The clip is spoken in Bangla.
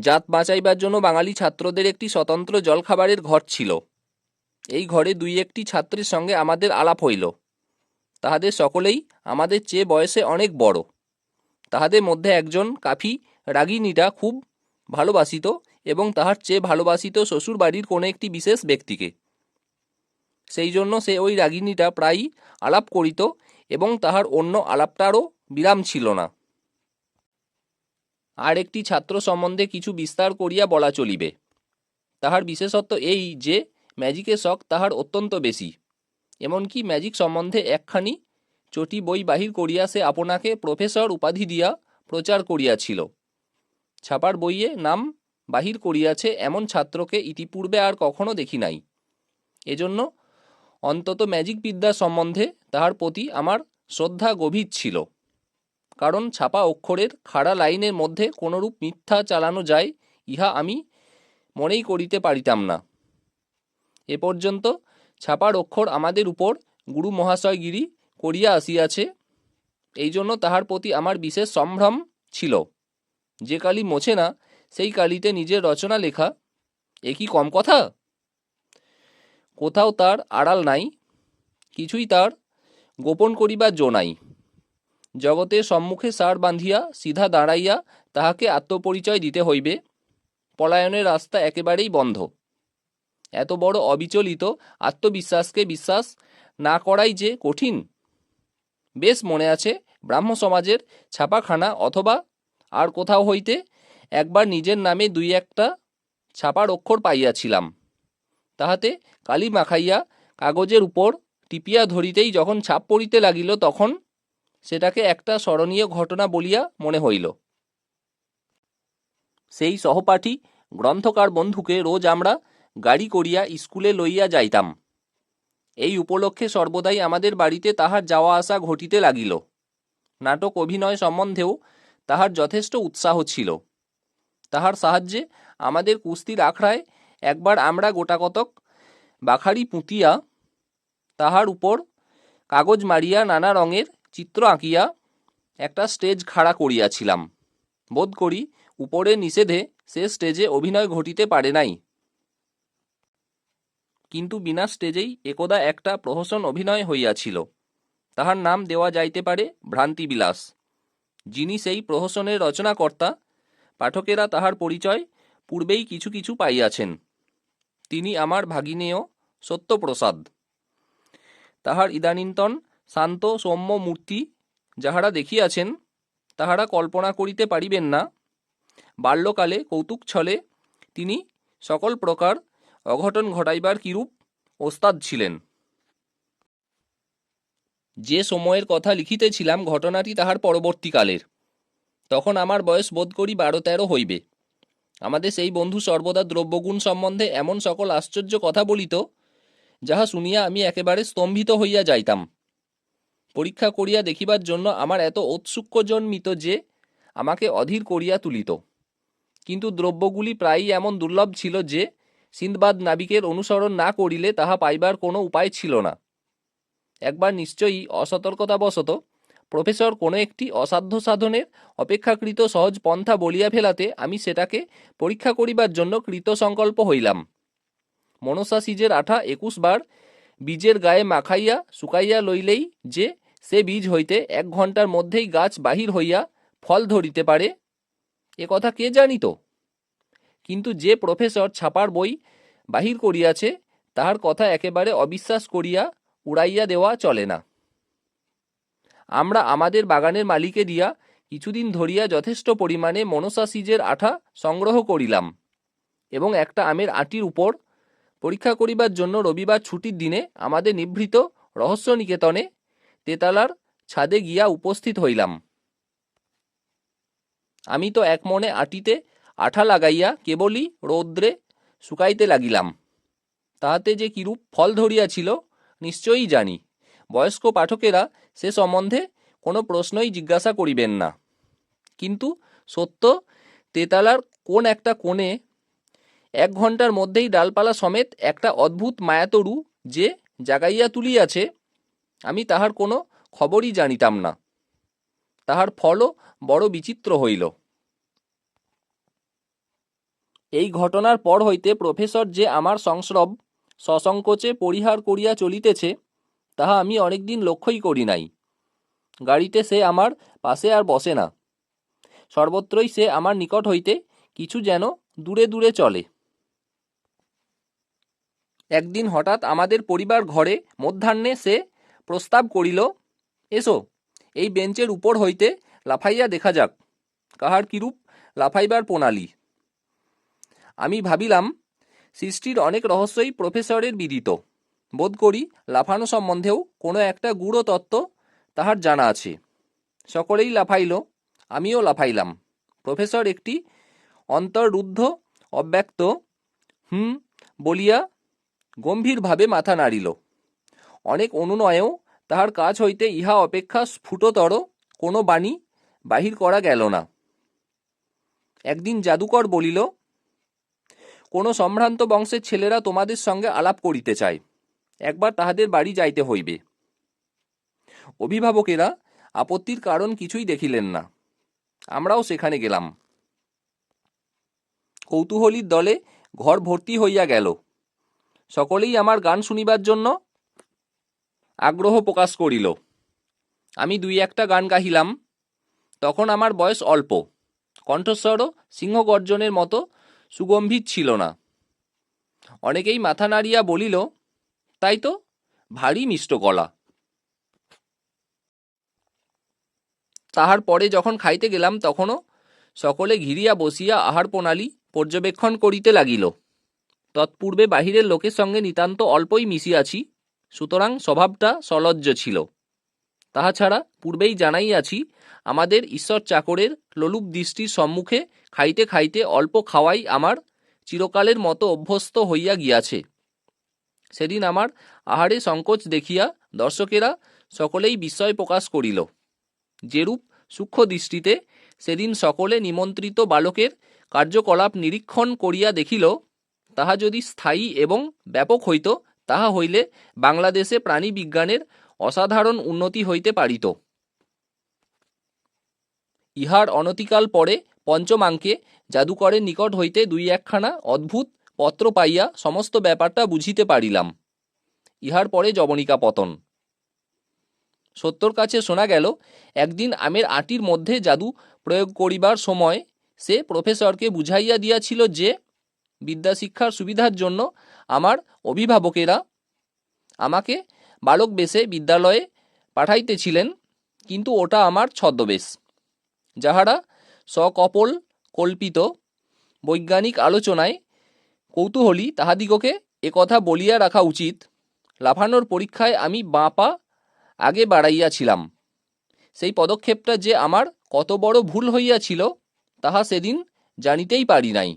জাত বাঁচাইবার জন্য বাঙালি ছাত্রদের একটি স্বতন্ত্র জলখাবারের ঘর ছিল। এই ঘরে দুই একটি ছাত্রের সঙ্গে আমাদের আলাপ হইল। তাহাদের সকলেই আমাদের চেয়ে বয়সে অনেক বড়। তাহাদের মধ্যে একজন কাফি রাগিনীটা খুব ভালোবাসিত এবং তাহার চেয়ে ভালোবাসিত শ্বশুর বাড়ির কোনো একটি বিশেষ ব্যক্তিকে। সেই জন্য সে ওই রাগিনীটা প্রায়ই আলাপ করিত এবং তাহার অন্য আলাপটারও বিরাম ছিল না। আর একটি ছাত্র সম্বন্ধে কিছু বিস্তার করিয়া বলা চলিবে। তাহার বিশেষত্ব এই যে, ম্যাজিকের শখ তাহার অত্যন্ত বেশি। এমনকি ম্যাজিক সম্বন্ধে একখানি চটি বই বাহির করিয়া সে আপনাকে প্রফেসর উপাধি দিয়া প্রচার করিয়াছিল। ছাপার বইয়ে নাম বাহির করিয়াছে এমন ছাত্রকে ইতিপূর্বে আর কখনো দেখি নাই। এজন্য অন্তত ম্যাজিক বিদ্যা সম্বন্ধে তাহার প্রতি আমার শ্রদ্ধা গভীর ছিল। কারণ ছাপা অক্ষরের খাড়া লাইনের মধ্যে কোনরূপ মিথ্যা চালানো যায়, ইহা আমি মনেই করিতে পারিতাম না। এ পর্যন্ত ছাপার অক্ষর আমাদের উপর গুরু মহাশয়গিরি করিয়া আসিয়াছে এই জন্য তাহার প্রতি আমার বিশেষ সম্ভ্রম ছিল। যে কালি মোছে না, সেই কালিতে নিজের রচনা লেখা, এ কি কম কথা? কোথাও তার আড়াল নাই, কিছুই তার গোপন করিবার জো নাই। জগতের সম্মুখে সার বাঁধিয়া সিধা দাঁড়াইয়া তাহাকে আত্মপরিচয় দিতে হইবে, পলায়নের রাস্তা একেবারেই বন্ধ। এত বড় অবিচলিত আত্মবিশ্বাসকে বিশ্বাস না করাই যে কঠিন। বেশ মনে আছে, ব্রাহ্ম সমাজের ছাপাখানা অথবা আর কোথাও হইতে একবার নিজের নামে দুই একটা ছাপার অক্ষর পাইয়াছিলাম। তাহাতে কালি মাখাইয়া কাগজের উপর টিপিয়া ধরিতেই যখন ছাপ পড়িতে লাগিল তখন সেটাকে একটা স্মরণীয় ঘটনা বলিয়া মনে হইল। সেই সহপাঠী গ্রন্থকার বন্ধুকে রোজ আমরা গাড়ি করিয়া স্কুলে লইয়া যাইতাম। এই উপলক্ষে সর্বদাই আমাদের বাড়িতে তাহার যাওয়া আসা ঘটিতে লাগিল। নাটক অভিনয় সম্বন্ধেও তাহার যথেষ্ট উৎসাহ ছিল। তাহার সাহায্যে আমাদের কুস্তির আখড়ায় একবার আমরা গোটাকতক বাখারি পুঁতিয়া তাহার উপর কাগজ মারিয়া নানা রঙের চিত্র আঁকিয়া একটা স্টেজ খাড়া করিয়াছিলাম। বোধ করি উপরে নিষেধে সে স্টেজে অভিনয় ঘটিতে পারে নাই। কিন্তু বিনা স্টেজেই একদা একটা প্রহসন অভিনয় হইয়াছিল। তাহার নাম দেওয়া যাইতে পারে ভ্রান্তিবিলাস। যিনি সেই প্রহসনের রচনাকর্তা পাঠকেরা তাহার পরিচয় পূর্বেই কিছু কিছু পাইয়াছেন। তিনি আমার ভাগিনেয় সত্যপ্রসাদ। তাহার ইদানীন্তন শান্ত, সৌম্য মূর্তি যাহারা দেখিয়াছেন, তাহারা কল্পনা করিতে পারিবেন না। বাল্যকালে কৌতুক ছলে তিনি সকল প্রকার অঘটন ঘটাইবার কিরূপ ওস্তাদ ছিলেন। যে সময়ের কথা লিখিতেছিলাম, ঘটনাটি তাহার পরবর্তীকালের। তখন আমার বয়স বোধ করি বারো তেরো হইবে। আমাদের সেই বন্ধু সর্বদা দ্রব্যগুণ সম্বন্ধে এমন সকল আশ্চর্য কথা বলিত, যাহা শুনিয়া আমি একেবারে স্তম্ভিত হইয়া যাইতাম। পরীক্ষা করিয়া দেখিবার জন্য আমার এত ঔৎসুক্য জন্মিত যে আমাকে অধীর করিয়া তুলিত। কিন্তু দ্রব্যগুলি প্রায়ই এমন দুর্লভ ছিল যে সিন্দবাদ নাবিকের অনুসরণ না করিলে তাহা পাইবার কোনো উপায় ছিল না। একবার নিশ্চয়ই অসতর্কতাবশত প্রফেসর কোনো একটি অসাধ্য সাধনের অপেক্ষাকৃত সহজ পন্থা বলিয়া ফেলাতে আমি সেটাকে পরীক্ষা করিবার জন্য কৃত সংকল্প হইলাম। মনসা সিজের আঠা একুশ বার বীজের গায়ে মাখাইয়া শুকাইয়া লইলেই যে সে বীজ হইতে এক ঘণ্টার মধ্যেই গাছ বাহির হইয়া ফল ধরিতে পারে। এ কথা কে জানিত? কিন্তু যে প্রফেসর ছাপার বই বাহির করিয়াছে, তাহার কথা একেবারে অবিশ্বাস করিয়া উড়াইয়া দেওয়া চলে না। আমরা আমাদের বাগানের মালিকে দিয়া কিছুদিন ধরিয়া যথেষ্ট পরিমাণে মনসা সিজের আঠা সংগ্রহ করিলাম এবং একটা আমের আটির উপর পরীক্ষা করিবার জন্য রবিবার ছুটির দিনে আমাদের নিভৃত রহস্য নিকেতনে তেতালার ছাদে গিয়া উপস্থিত হইলাম। আমি তো এক মনে আটিতে আঠা লাগাইয়া কেবলই রৌদ্রে শুকাইতে লাগিলাম। তাহাতে যে কিরূপ ফল ধরিয়াছিল নিশ্চয়ই জানি। বয়স্ক পাঠকেরা সে সম্বন্ধে কোনো প্রশ্নই জিজ্ঞাসা করিবেন না। কিন্তু সত্য, তেতালার কোন একটা কোণে এক ঘণ্টার মধ্যেই ডালপালা সমেত একটা অদ্ভুত মায়াতরু যে জাগাইয়া তুলিয়াছে আমি তাহার কোনো খবরই জানিতাম না। তাহার ফলও বড় বিচিত্র হইল। এই ঘটনার পর হইতে প্রফেসর যে আমার সংস্রব সসংকোচে পরিহার করিয়া চলিতেছে, তাহা আমি অনেকদিন লক্ষ্যই করি নাই। গাড়িতে সে আমার পাশে আর বসে না। সর্বত্রই সে আমার নিকট হইতে কিছু যেন দূরে দূরে চলে। একদিন হঠাৎ আমাদের পরিবার ঘরে মধ্যাহ্নে সে প্রস্তাব করিল, এসো, এই বেঞ্চের উপর হইতে লাফাইয়া দেখা যাক, কাহার কিরূপ লাফাইবার প্রণালী। আমি ভাবিলাম, সৃষ্টির অনেক রহস্যই প্রফেসরের বিদিত। বোধ করি লাফানো সম্বন্ধেও কোনো একটা গূঢ় তত্ত্ব তাহার জানা আছে। সকলেই লাফাইল, আমিও লাফাইলাম। প্রফেসর একটি অন্তর্রুদ্ধ, অব্যক্ত, হুম বলিয়া গম্ভীরভাবে মাথা নাড়িল। অনেক অনুনয়েও তাহার কাজ হইতে ইহা অপেক্ষা স্ফুটতর, কোনো বাণী বাহির করা গেল না। একদিন জাদুকর বলিল, কোনো সম্ভ্রান্ত বংশের ছেলেরা তোমাদের সঙ্গে আলাপ করিতে চায়। একবার তাহাদের বাড়ি যাইতে হইবে। অভিভাবকেরা আপত্তির কারণ কিছুই দেখিলেন না। আমরাও সেখানে গেলাম। কৌতূহলীর দলে ঘর ভর্তি হইয়া গেল। সকলেই আমার গান শুনিবার জন্য আগ্রহ প্রকাশ করিল। আমি দুই একটা গান গাহিলাম। তখন আমার বয়স অল্প। কণ্ঠস্বরও সিংহগর্জনের মতো, সুগম্ভীর ছিল না। অনেকেই মাথা নাড়িয়া বলিল, তাই তো, ভারী মিষ্ট গলা। তাহার পরে যখন খাইতে গেলাম, তখনও সকলে ঘিরিয়া বসিয়া আহার প্রণালী পর্যবেক্ষণ করিতে লাগিল। তৎপূর্বে বাহিরের লোকের সঙ্গে নিতান্ত অল্পই মিশিয়াছি। সুতরাং স্বভাবটা সলজ্জ ছিল। তাহা ছাড়া পূর্বেই জানাইয়াছি আমাদের ঈশ্বর চাকরের লোলুপ দৃষ্টির সম্মুখে খাইতে খাইতে অল্প খাওয়াই আমার চিরকালের মতো অভ্যস্ত হইয়া গিয়াছে। সেদিন আমার আহারে সংকোচ দেখিয়া দর্শকেরা সকলেই বিস্ময় প্রকাশ করিল। যেরূপ সূক্ষ্ম দৃষ্টিতে সেদিন সকলে নিমন্ত্রিত বালকের কার্যকলাপ নিরীক্ষণ করিয়া দেখিল, তাহা যদি স্থায়ী এবং ব্যাপক হইত তাহা হইলে বাংলাদেশে প্রাণী বিজ্ঞানের অসাধারণ উন্নতি হইতে পারিত। ইহার অনতিকাল পরে পঞ্চমাঙ্কে জাদুকরের নিকট হইতে দুই একখানা অদ্ভুত পত্র পাইয়া সমস্ত ব্যাপারটা বুঝিতে পারিলাম। ইহার পরে জবনিকা পতন। সত্যর কাছে শোনা গেল, একদিন আমের আটির মধ্যে জাদু প্রয়োগ করিবার সময় সে প্রফেসরকে বুঝাইয়া দিয়াছিল যে বিদ্যাশিক্ষার সুবিধার জন্য আমার অভিভাবকেরা আমাকে বালক বেশে বিদ্যালয়ে পাঠাইতেছিলেন, কিন্তু ওটা আমার ছদ্মবেশ। যাহারা সকপল কল্পিত বৈজ্ঞানিক আলোচনায় কৌতূহলী, তাহাদিগকে একথা বলিয়া রাখা উচিত, লাফানোর পরীক্ষায় আমি বাঁ পা আগে বাড়াইয়াছিলাম। সেই পদক্ষেপটা যে আমার কত বড় ভুল হইয়াছিল, তাহা সেদিন জানিতেই পারি নাই।